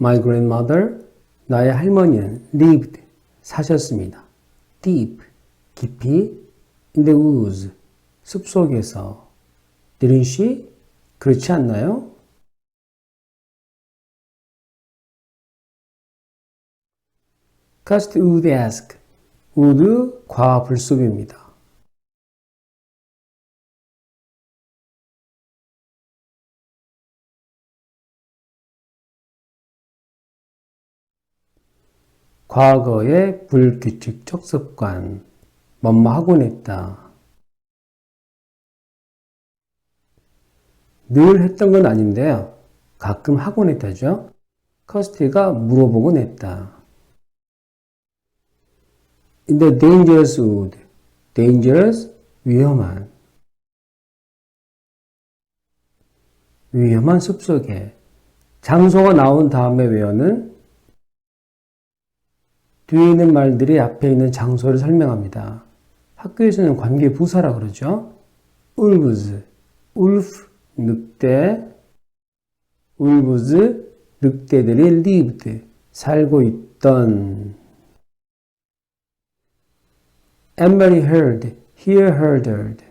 My grandmother, 나의 할머니는 lived, 사셨습니다. deep, 깊이, in the woods, 숲속에서. didn't she? 그렇지 않나요? cast would ask, would 과 불수비입니다. 과거의 불규칙적 습관, 뭐뭐 하곤 했다. 늘 했던 건 아닌데요. 가끔 하곤 했다죠. 커스티가 물어보곤 했다. In the dangerous wood. dangerous, 위험한. 위험한 숲속에. 장소가 나온 다음에 외어는 뒤에 있는 말들이 앞에 있는 장소를 설명합니다. 학교에서는 관계 부사라 그러죠. 울브즈, 울프, 늑대, 울브즈, 늑대들이 lived, 살고 있던. Emily heard, hear heard.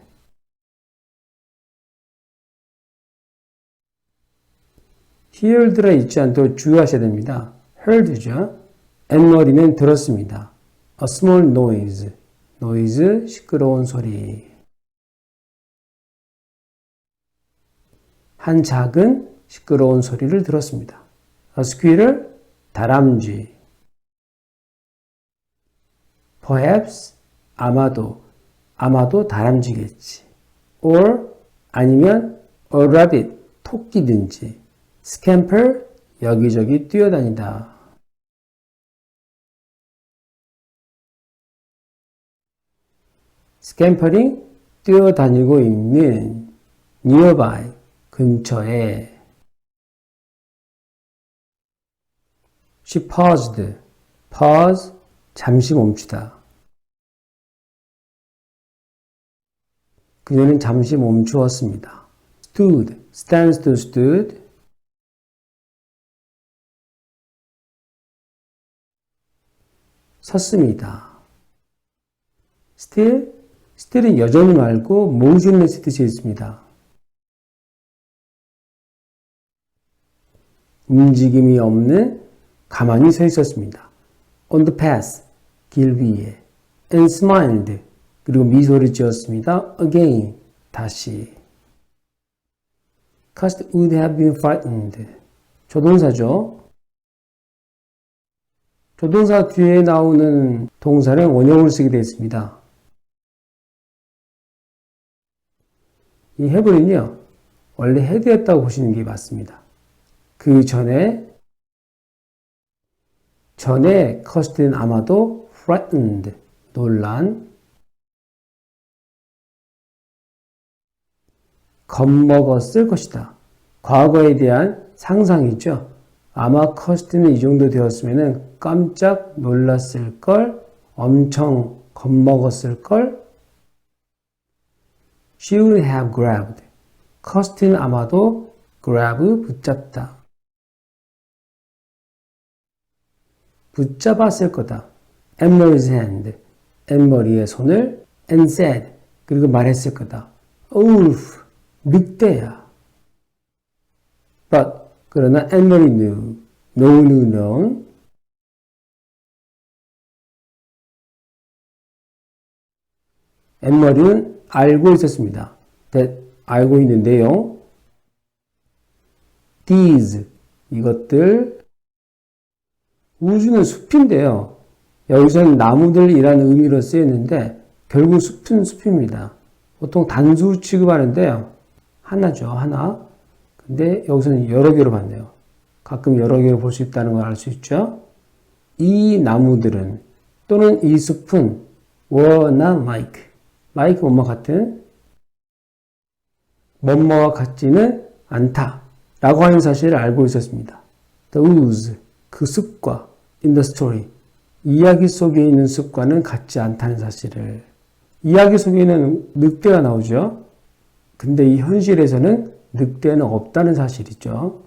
heard라 있지 않도록 주의하셔야 됩니다. heard죠. 엠머리는 들었습니다. A small noise. noise, 시끄러운 소리. 한 작은 시끄러운 소리를 들었습니다. A squirrel, 다람쥐. Perhaps, 아마도, 아마도 다람쥐겠지. Or, 아니면 a rabbit, 토끼든지. Scamper, 여기저기 뛰어다니다. 스캠퍼링 뛰어다니고 있는 nearby 근처에 she paused pause 잠시 멈추다 그녀는 잠시 멈추었습니다 stood stands to stood 섰습니다 still still은 여전히 말고 motionless 뜻이 있습니다. 움직임이 없는 가만히 서 있었습니다. on the path, 길 위에 and smiled, 그리고 미소를 지었습니다. again, 다시 cast would have been frightened, 조동사죠. 조동사 뒤에 나오는 동사는 원형을 쓰게 되어 있습니다. 이 해버린요, 원래 헤드였다고 보시는 게 맞습니다. 그 전에, 전에 커스트는 아마도 frightened, 놀란, 겁먹었을 것이다. 과거에 대한 상상이죠. 아마 커스트는 이 정도 되었으면 깜짝 놀랐을 걸, 엄청 겁먹었을 걸, She would have grabbed. 커스틴 아마도 grab 붙잡다. 붙잡았을 거다. Emmeri's hand. 엠머리의 손을 and said. 그리고 말했을 거다. Wolf. 늑대야. But 그러나 Emily knew. No, knew, known. 엠머리는 알고 있었습니다. that 알고 있는데요. these 이것들 우주는 숲인데요. 여기서는 나무들이라는 의미로 쓰였는데 결국 숲은 숲입니다. 보통 단수 취급하는데요. 하나죠, 하나. 근데 여기서는 여러 개로 봤네요. 가끔 여러 개로 볼 수 있다는 걸 알 수 있죠. 이 나무들은 또는 이 숲은 were not like like 뭐뭐 같은 뭐뭐와 같지는 않다 라고 하는 사실을 알고 있었습니다. The woods, 그 숲과 in the story, 이야기 속에 있는 숲과는 같지 않다는 사실을 이야기 속에는 늑대가 나오죠. 근데 이 현실에서는 늑대는 없다는 사실이죠.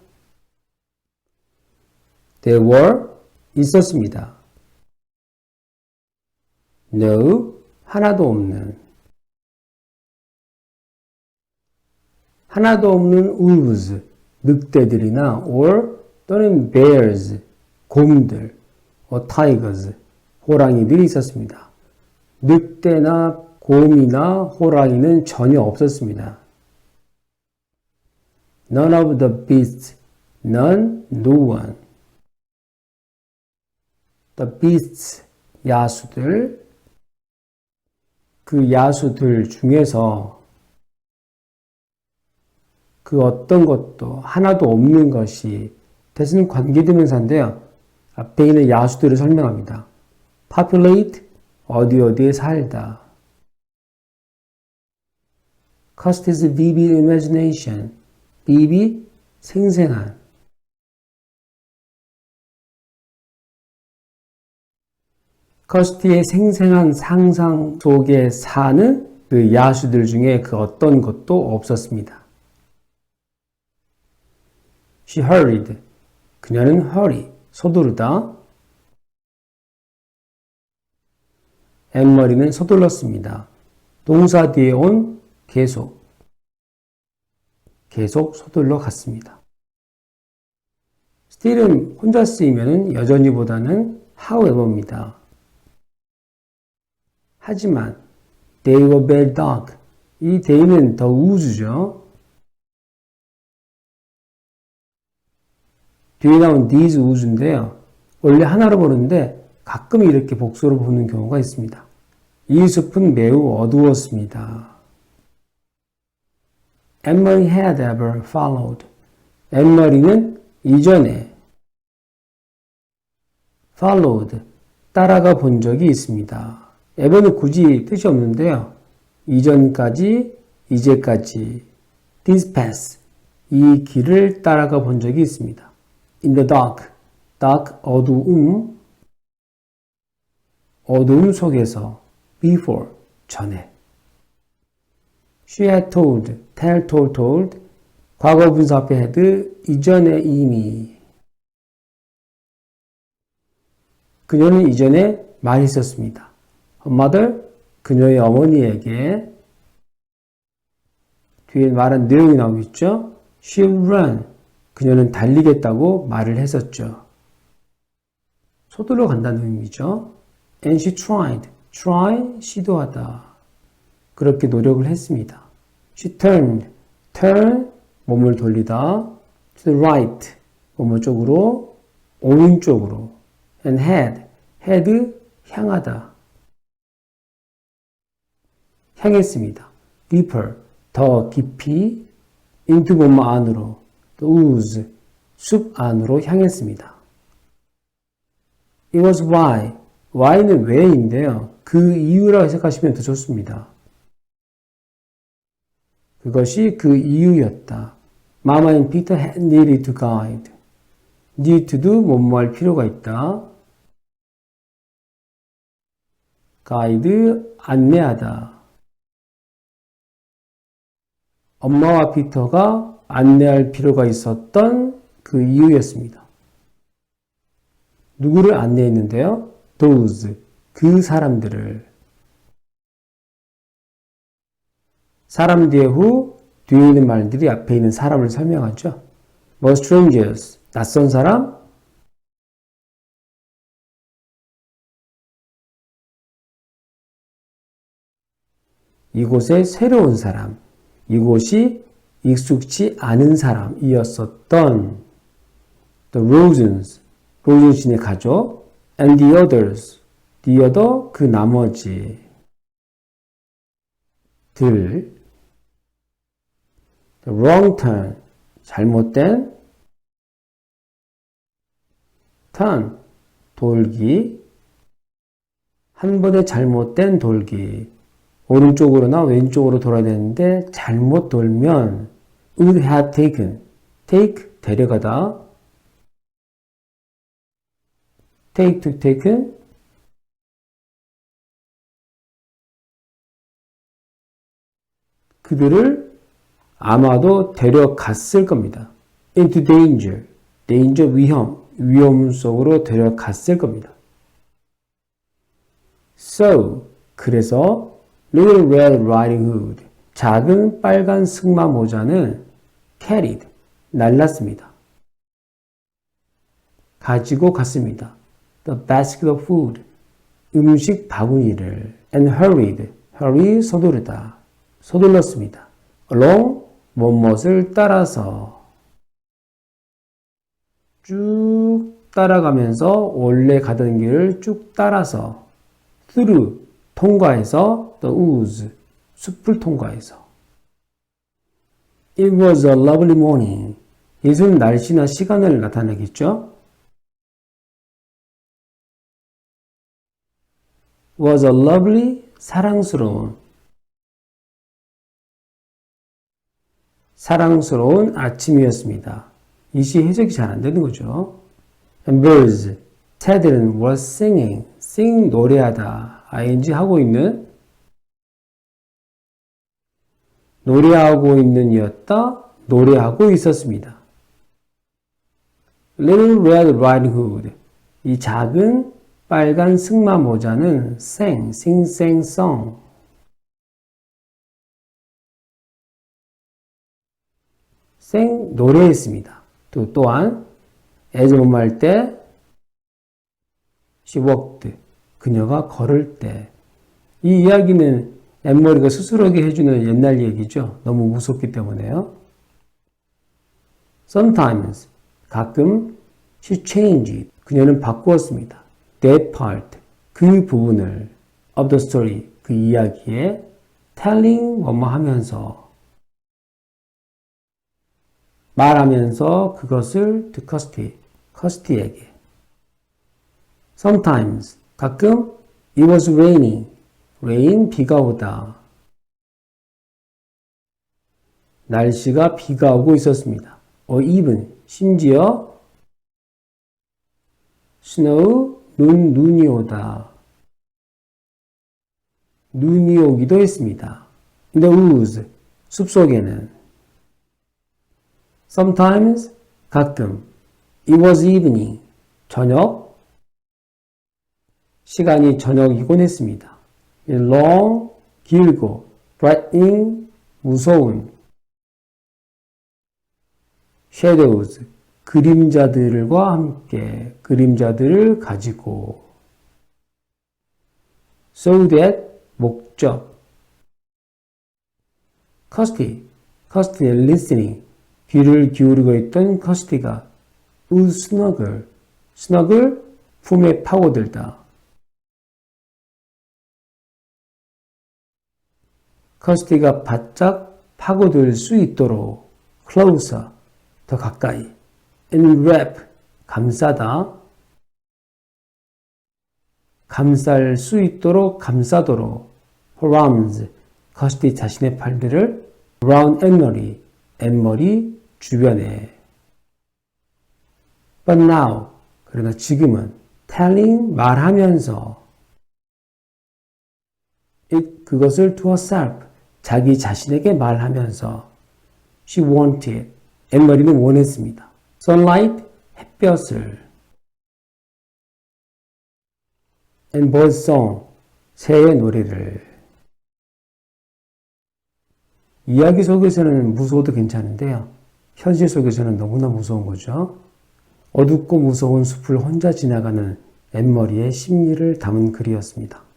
There were 있었습니다. No 하나도 없는 하나도 없는 wolves 늑대들이나 or 또는 bears 곰들 or tigers 호랑이들이 있었습니다. 늑대나 곰이나 호랑이는 전혀 없었습니다. None of the beasts, none, no one. The beasts, 야수들, 그 야수들 중에서 그 어떤 것도 하나도 없는 것이 대신 관계대명사인데요. 앞에 있는 야수들을 설명합니다. populate, 어디 어디에 살다. cost is vivid imagination, vivid, 생생한. 커스티의 생생한 상상 속에 사는 그 야수들 중에 그 어떤 것도 없었습니다. She hurried. 그녀는 hurry, 서두르다. 앤머리는 서둘렀습니다. 동사 뒤에 온 계속. 계속 서둘러 갔습니다. still은 혼자 쓰이면 여전히 보다는 however입니다. 하지만 they were very dark. 이 they는 더 우주죠. 뒤에 나온 these 우주인데요. 원래 하나로 보는데 가끔 이렇게 복수로 보는 경우가 있습니다. 이 숲은 매우 어두웠습니다. Emily had ever followed. 엠머리는 이전에 followed, 따라가 본 적이 있습니다. ever는 굳이 뜻이 없는데요. 이전까지, 이제까지, this path, 이 길을 따라가 본 적이 있습니다. In the dark, dark 어두움, 어두움 속에서 before 전에 she had told, tell, told, told 과거 분사 앞에 had 이전에 이미 그녀는 이전에 말했었습니다. Her mother 그녀의 어머니에게 뒤에 말한 내용이 나오겠죠? She run 그녀는 달리겠다고 말을 했었죠. 서둘러 간다는 의미죠. And she tried. try, 시도하다. 그렇게 노력을 했습니다. She turned. turn, 몸을 돌리다. to the right, 몸을 쪽으로, 오른쪽으로. and head, head, 향하다. 향했습니다. deeper, 더 깊이, into 몸 안으로. Ooze, 숲 안으로 향했습니다. It was why. why는 왜인데요. 그 이유라고 해석하시면 더 좋습니다. 그것이 그 이유였다. Mama and Peter had needed to guide. need to도 뭐뭐할 필요가 있다. guide, 안내하다. 엄마와 피터가 안내할 필요가 있었던 그 이유였습니다. 누구를 안내했는데요? those, 그 사람들을. 사람 뒤에 후, 뒤에 있는 말들이 앞에 있는 사람을 설명하죠. 뭐 strangers, 낯선 사람, 이곳에 새로운 사람, 이곳이 익숙치 않은 사람이었었던 the Rosens, 로젠신의 가족, and the others, the other, 그 나머지 들, the wrong turn, 잘못된 turn, 돌기, 한 번에 잘못된 돌기, 오른쪽으로나 왼쪽으로 돌아야 되는데 잘못 돌면 would have taken, take, 데려가다, take to taken, 그들을 아마도 데려갔을 겁니다. into danger, danger 위험, 위험 속으로 데려갔을 겁니다. So, 그래서 Little Red Riding Hood, 작은 빨간 승마 모자는 carried, 날랐습니다. 가지고 갔습니다. The basket of food, 음식 바구니를 and hurried, hurry 서두르다, 서둘렀습니다. along 무엇을 따라서 쭉 따라가면서 원래 가던 길을 쭉 따라서 through 통과해서 the woods 숲을 통과해서 It was a lovely morning. 이것은 날씨나 시간을 나타내겠죠? was a lovely 사랑스러운 사랑스러운 아침이었습니다. 이 시 해석이 잘 안 되는 거죠. And birds, 새들은 were singing, sing 노래하다, ing 하고 있는 노래하고 있는 이었다, 노래하고 있었습니다. Little Red Riding Hood, 이 작은 빨간 승마 모자는 sang, sing, sang, song. 생 노래했습니다. 또 또한 뭐할 때 she walked 그녀가 걸을 때 이 이야기는 엠머리가 스스로에게 해주는 옛날 얘기죠. 너무 무섭기 때문에요. Sometimes 가끔 she changed 그녀는 바꾸었습니다. That part 그 부분을 of the story 그 이야기에 telling 뭐뭐 하면서 말하면서 그것을 to custody, custody에게. Sometimes, 가끔 it was raining, rain, 비가 오다. 날씨가 비가 오고 있었습니다. or even, 심지어 snow, 눈, 눈이 오다. 눈이 오기도 했습니다. In the woods, 숲속에는 Sometimes, 가끔. It was evening, 저녁. 시간이 저녁이곤 했습니다. Long, 길고. threatening, 무서운. shadows, 그림자들과 함께, 그림자들을 가지고. so that, 목적. custody, custody, listening. 귀를 기울이고 있던 커스티가 우 스너글, 스너글 품에 파고들다. 커스티가 바짝 파고들 수 있도록 closer, 더 가까이 enwrap, 감싸다 감쌀 수 있도록 감싸도록 around, 커스티 자신의 팔들을 around 앤머리, 앤머리 주변에. But now, 그러나 지금은 telling, 말하면서. It, 그것을 to herself, 자기 자신에게 말하면서 she wanted, 앤머리는 원했습니다. sunlight, 햇볕을 and bird song, 새의 노래를 이야기 속에서는 무서워도 괜찮은데요. 현실 속에서는 너무나 무서운 거죠. 어둡고 무서운 숲을 혼자 지나가는 앤머리의 심리를 담은 글이었습니다.